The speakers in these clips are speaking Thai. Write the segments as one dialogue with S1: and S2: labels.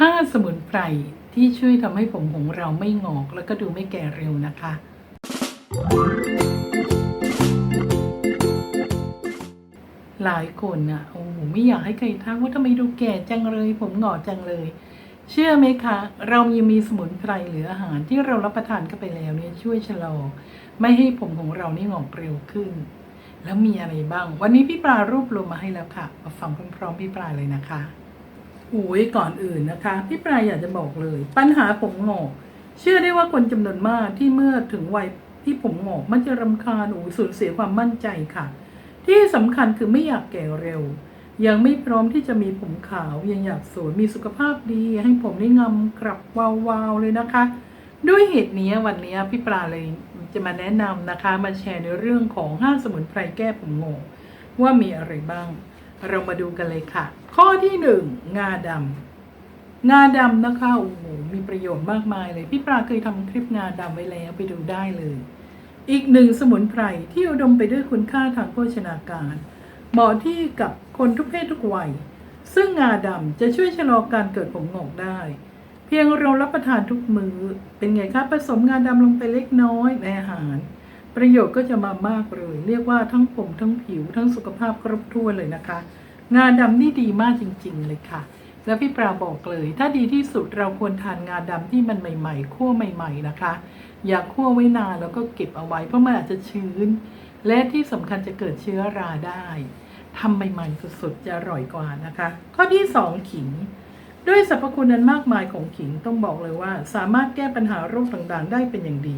S1: 5 สมุนไพรที่ช่วยทำให้ผมของเราไม่งอกแล้วก็ดูไม่แก่เร็วนะคะ หลายคนอะโอ้โหไม่อยากให้ใครทักว่าทำไมดูแก่จังเลย ผมหงอกจังเลย เชื่อไหมคะ เรายังมีสมุนไพรหรืออาหารที่เรารับประทานเข้าไปแล้วเนี่ยช่วยชะลอ ไม่ให้ผมของเรานี่งอกเร็วขึ้น แล้วมีอะไรบ้าง วันนี้พี่ปลารวบรวมมาให้แล้วค่ะ มาฟังพร้อมๆพี่ปลาเลยนะคะ โอ้ยก่อนอื่นนะคะพี่ปลาอยากจะบอกเลย ปัญหาผมงอก เชื่อได้ว่าคนจำนวนมากที่เมื่อถึงวัยที่ผมงอกมันจะรำคาญโอ้ยสูญเสียความมั่นใจค่ะ ที่สำคัญคือไม่อยากแก่เร็ว ยังไม่พร้อมที่จะมีผมขาวยังอยากสวยมีสุขภาพดี ให้ผมได้งามกลับวาวๆเลยนะคะ ด้วยเหตุนี้วันนี้พี่ปลาเลยจะมาแนะนำนะคะ มาแชร์ในเรื่องของห้าสมุนไพรแก้ผมงอกว่ามีอะไรบ้าง เรามาดูกันเลยค่ะ ข้อที่หนึ่งงาดำงาดำนะคะโอ้โหมีประโยชน์มากมายเลย พี่ปลาเคยทำคลิปงาดำไว้แล้วไปดูได้เลย อีกหนึ่งสมุนไพรที่อุดมไปด้วยคุณค่าทางโภชนาการเหมาะที่กับคนทุกเพศทุกวัย ซึ่งงาดำจะช่วยชะลอการเกิดผมงอกได้ เพียงเรารับประทานทุกมือ้อเป็นไงคะผสมงาดำลงไปเล็กน้อยในอาหาร ประโยชน์ก็จะมามากเลย เรียกว่าทั้งผมทั้งผิวทั้งสุขภาพครบถ้วนเลยนะคะ งาดำนี่ดีมากจริง ๆ เลยค่ะ แล้วพี่ปราบอกเลย ถ้าดีที่สุดเราควรทานงาดำที่มันใหม่ๆคั่วใหม่ ๆนะคะ อย่าคั่วไว้นานแล้วก็เก็บเอาไว้เพราะมันอาจจะชื้น และที่สำคัญจะเกิดเชื้อราได้ทำใหม่ๆสุดๆจะอร่อยกว่านะคะ ข้อที่สองขิงด้วยสรรพคุณนั้นมากมายของขิงต้องบอกเลยว่า สามารถแก้ปัญหาโรคต่างๆ ได้เป็นอย่างดี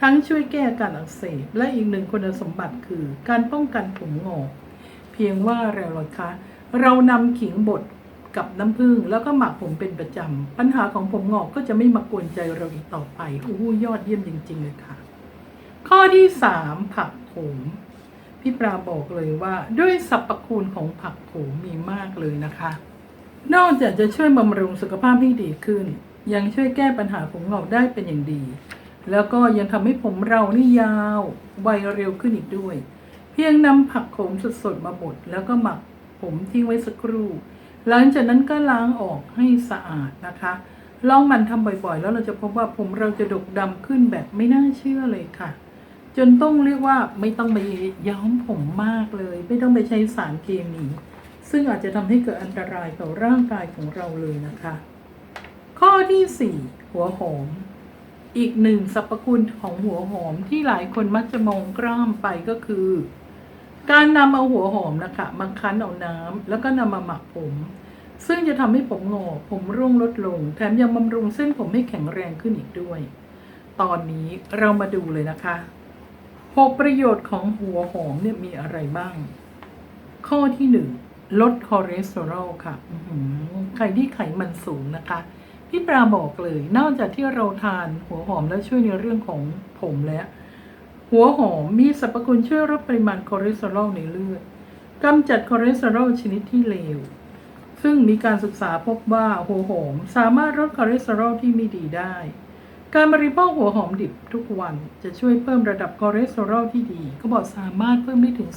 S1: ทั้งช่วยแก้อาการอักเสบ และอีกหนึ่งคุณสมบัติคือ การป้องกันผมงอก เพียงว่าเราหรอคะ เรานำขิงบดกับน้ำผึ้งแล้วก็หมักผมเป็นประจำ ปัญหาของผมงอกก็จะไม่มากวนใจเราอีกต่อไปโอ้โหยอดเยี่ยมจริง ๆ เลยค่ะ ข้อที่สามผักโขมพี่ปราบอกเลยว่า ด้วยสรรพคุณของผักโขมมีมากเลยนะคะ นอกจากจะช่วยบำรุงสุขภาพให้ดีขึ้น ยังช่วยแก้ปัญหาผมงอกได้เป็นอย่างดี แล้วก็ยังทำให้ผมเรานี่ยาววัยเร็วขึ้นอีกด้วย เพียงนำผักโขมสดๆมาบดแล้วก็หมักผมทิ้งไว้สักครู่ หลังจากนั้นก็ล้างออกให้สะอาดนะคะลองมันทำบ่อยๆ แล้วเราจะพบว่าผมเราจะดกดำขึ้นแบบไม่น่าเชื่อเลยค่ะ จนต้องเรียกว่าไม่ต้องไปย้อมผมมากเลย ไม่ต้องไปใช้สารเคมี ซึ่งอาจจะทำให้เกิดอันตรายต่อร่างกายของเราเลยนะคะ ข้อที่ 4 หัวหอม อีกหนึ่งสรรพคุณของหัวหอมที่หลายคนมักจะมองกล้ามไปก็คือ การนำเอาหัวหอมนะคะมาคั้นเอาน้ำแล้วก็นำมาหมักผม ซึ่งจะทำให้ผมงอผมร่วงลดลง แถมยังบำรุงเส้นผมให้แข็งแรงขึ้นอีกด้วย ตอนนี้เรามาดูเลยนะคะหกประโยชน์ของหัวหอมเนี่ยมีอะไรบ้าง ข้อที่หนึ่งลดคอเลสเตอรอลค่ะ ใครที่ไขมันสูงนะคะ พี่ปราบอกเลย นอกจากที่เราทานหัวหอมแล้วช่วยในเรื่องของผมแล้ว หัวหอมมีสรรพคุณช่วยลดปริมาณคอเลสเตอรอลในเลือดกำจัดคอเลสเตอรอลชนิดที่เลว ซึ่งมีการศึกษาพบว่าหัวหอมสามารถลดคอเลสเตอรอลที่ไม่ดีได้ การบริโภคหัวหอมดิบทุกวันจะช่วยเพิ่มระดับคอเลสเตอรอลที่ดีเขาบอกสามารถเพิ่มได้ถึง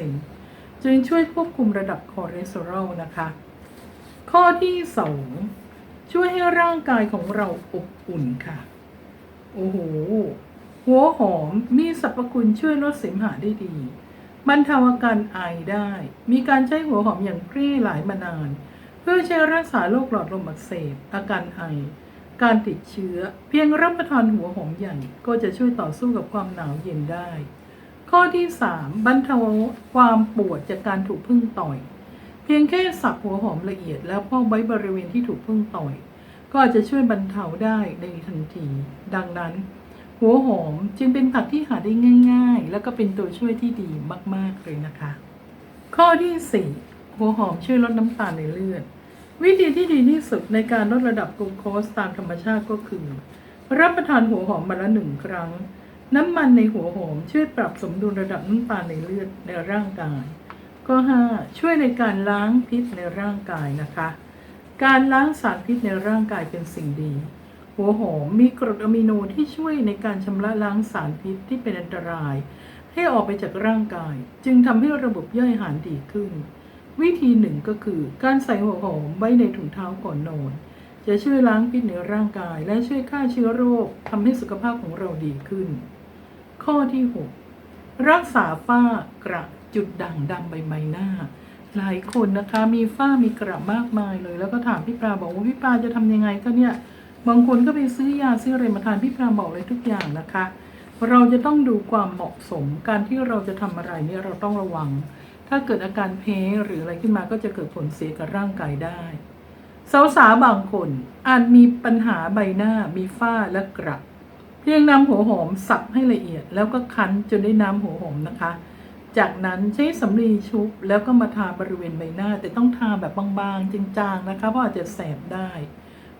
S1: 30%จึงช่วยควบคุมระดับคอเลสเตอรอลนะคะ ข้อที่ 2 ช่วยให้ร่างกายของเราอบอุ่นค่ะ โอ้โห หัวหอมมีสรรพคุณช่วยลดเสมหะได้ดีบรรเทาอาการไอได้ มีการใช้หัวหอมอย่างแพร่หลายมานาน เพื่อใช้รักษาโรคหลอดลมอักเสบ อาการไอ การติดเชื้อ เพียงรับประทานหัวหอมใหญ่ก็จะช่วยต่อสู้กับความหนาวเย็นได้ ข้อที่ 3 บรรเทาความปวดจากการถูกพึ่งต่อย เพียงแค่สับหัวหอมละเอียดแล้วพอกไว้บริเวณที่ถูกพึ่งต่อย ก็อาจจะช่วยบรรเทาได้ในทันที ดังนั้น หัวหอมจึงเป็นผักที่หาได้ง่าย ๆ แล้วก็เป็นตัวช่วยที่ดีมากๆเลยนะคะ ข้อที่ 4 หัวหอมช่วยลดน้ำตาลในเลือด วิธีที่ดีที่สุดในการลดระดับกลูโคสตามธรรมชาติก็คือ รับประทานหัวหอมมาละหนึ่งครั้ง น้ำมันในหัวหอมช่วยปรับสมดุลระดับน้ำตาลในเลือดในร่างกาย ก็5ช่วยในการล้างพิษในร่างกายนะคะ การล้างสารพิษในร่างกายเป็นสิ่งดี หัวหอมมีกรดอะมิโนที่ช่วยในการชำระล้างสารพิษที่เป็นอันตราย ให้ออกไปจากร่างกาย จึงทำให้ระบบย่อยอาหารดีขึ้น วิธีหนึ่งก็คือ การใส่หัวหอมไว้ในถุงเท้าก่อนนอนจะช่วยล้างพิษในร่างกาย และช่วยฆ่าเชื้อโรคทำให้สุขภาพของเราดีขึ้น ข้อที่ 6 รักษาฝ้ากระ จุดด่างดำใบใบหน้า หลายคนนะคะมีฝ้ามีกระมากมายเลย แล้วก็ถามพี่ปลาบอกว่าพี่ปลาจะทำยังไงก็เนี่ยบางคนก็ไปซื้อยาซื้ออะไรมาทานพี่ปลาบอกเลยทุกอย่างนะคะ เราจะต้องดูความเหมาะสมการที่เราจะทำอะไรเนี่ยเราต้องระวัง ถ้าเกิดอาการเพ้หรืออะไรขึ้นมาก็จะเกิดผลเสียกับร่างกายได้สาวสาบางคนอาจมีปัญหาใบหน้ามีฝ้าและกระเพียงนำหัวหอมสับให้ละเอียด แล้วก็คั้นจนได้น้ำหัวหอมนะคะ จากนั้นใช้สำลีชุบแล้วก็มาทาบริเวณใบหน้า แต่ต้องทาแบบบางๆ จางๆนะคะเพราะอาจจะแสบได้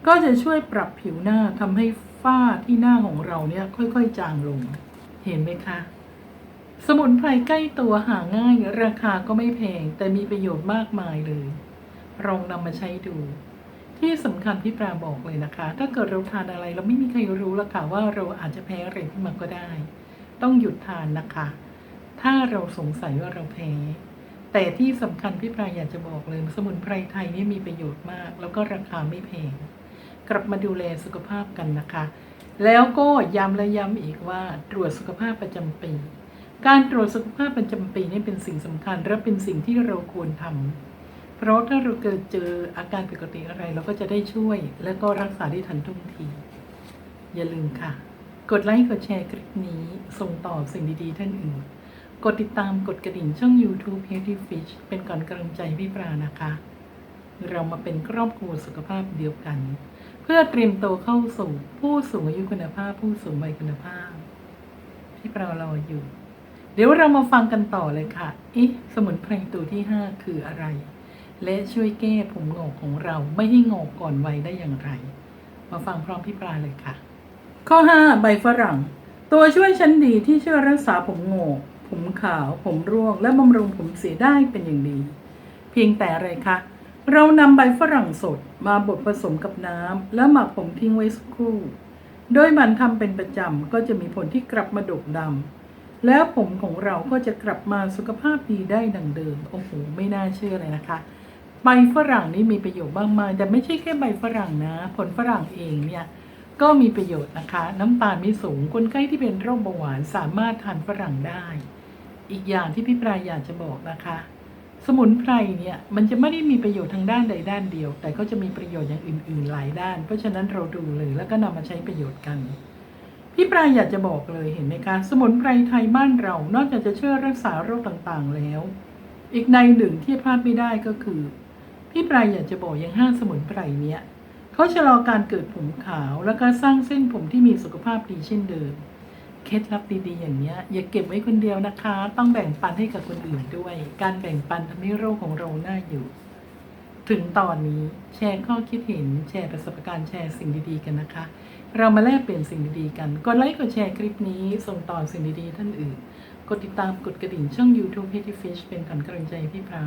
S1: ก็จะช่วยปรับผิวหน้าทำให้ฝ้าที่หน้าของเราเนี่ยค่อยๆ จางลง เห็นไหมคะ สมุนไพรใกล้ตัวหาง่าย ราคาก็ไม่แพง แต่มีประโยชน์มากมายเลยลองนำมาใช้ดู ที่สำคัญพี่ปราบอกเลยนะคะ ถ้าเกิดเราทานอะไรเราไม่มีใครรู้ละค่ะว่าเราอาจจะแพ้อะไรขึ้นมาก็ได้ ต้องหยุดทานนะคะ ถ้าเราสงสัยว่าเราแพ้ แต่ที่สำคัญพี่ปราอยากจะบอกเลย สมุนไพรไทยนี่มีประโยชน์มาก แล้วก็ราคาไม่แพง กลับมาดูแลสุขภาพกันนะคะ แล้วก็ย้ำและย้ำอีกว่าตรวจสุขภาพประจำปี การตรวจสุขภาพประจำปีนี่เป็นสิ่งสำคัญและเป็นสิ่งที่เราควรทำเพราะถ้าเราเกิดเจออาการผิดปกติอะไรเราก็จะได้ช่วย และก็รักษาได้ทันท่วงที อย่าลืมค่ะ กดไลค์กดแชร์คลิปนี้ ส่งต่อสิ่งดีๆท่านอื่น กดติดตามกดกระดิ่งช่อง YouTube Healthy Fish เป็นก่อนกำลังใจพี่ปรานะคะ เรามาเป็นครอบครัวสุขภาพเดียวกัน เพื่อเตรียมตัวเข้าสู่ผู้สูงอายุคุณภาพ ผู้สูงวัยคุณภาพ ที่เรารออยู่ เดี๋ยวเรามาฟังกันต่อเลยค่ะเอ๊ะสมุนไพรตัวที่ 5 คืออะไร และช่วยแก้ผมงอกของเราไม่ให้งอกก่อนวัยได้อย่างไร มาฟังพร้อมพี่ปลาเลยค่ะ ข้อ 5 ใบฝรั่ง ตัวช่วยชั้นดีที่ช่วยรักษาผมงอก ผมขาว ผมร่วง และบำรุงผมเสียได้เป็นอย่างดี เพียงแต่อะไรคะ เรานำใบฝรั่งสดมาบดผสมกับน้ำแล้วหมักผมทิ้งไว้สักครู่ โดยมันทำเป็นประจำก็จะมีผลที่กลับมาดกดำแล้วผมของเราก็จะกลับมาสุขภาพดีได้ดังเดิมโอ้โหไม่น่าเชื่อเลยนะคะใบฝรั่งนี่มีประโยชน์มากมายแต่ไม่ใช่แค่ใบฝรั่งนะ ผลฝรั่งเองเนี่ยก็มีประโยชน์นะคะ น้ำตาลไม่สูงคนไข้ที่เป็นโรคเบาหวานสามารถทานฝรั่งได้ อีกอย่างที่พี่ปลายอยากจะบอกนะคะ สมุนไพรเนี่ยมันจะไม่ได้มีประโยชน์ทางด้านใดด้านเดียว แต่ก็จะมีประโยชน์อย่างอื่น ๆ หลายด้าน เพราะฉะนั้นเราดูเลยแล้วก็นำมาใช้ประโยชน์กันพี่ปลายอยากจะบอกเลยเห็นไหมคะสมุนไพรไทยบ้านเรา นอกจากจะช่วยรักษาโรคต่างๆแล้ว อีกในหนึ่งที่พลาดไม่ได้ก็คือ พี่ปลายอยากจะบอกอย่างห้าสมุนไพรเนี้ยเขาชะลอการเกิดผมขาว แล้วก็สร้างเส้นผมที่มีสุขภาพดีเช่นเดิม เคล็ดลับดีๆอย่างนี้อย่าเก็บไว้คนเดียวนะคะ ต้องแบ่งปันให้กับคนอื่นด้วย การแบ่งปันทำให้โรคของเราน่าอยู่ ถึงตอนนี้แชร์ข้อคิดเห็นแชร์ประสบการณ์แชร์สิ่งดีๆกันนะคะ เรามาแลกเปลี่ยนสิ่งดีๆกันกดไลค์กดแชร์คลิปนี้ส่งต่อสิ่งดีๆท่านอื่น กดติดตามกดกระดิ่งช่อง YouTube p e t t y Fish เป็นกันกำลังใจให้พี่พรา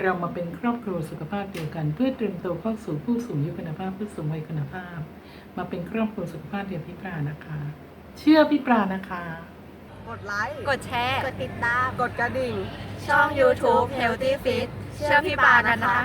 S1: เรามาเป็นครอบครัวสุขภาพเดียวกัน เพื่อเตรียมตัวเข้าสู่ผู้สูงอายุคุณภาพผู้สูงวัยคุณภาพ มาเป็นครอบครัวสุขภาพเดียวพี่ปรานะคะ เชื่อพี่ปรานะคะ
S2: กดไลค์
S3: กดแชร์
S4: กดติดตาม
S2: กดกระดิ่ง
S3: ช่อง YouTube Healthy Fit เชื่อพี่ปากันนะคะ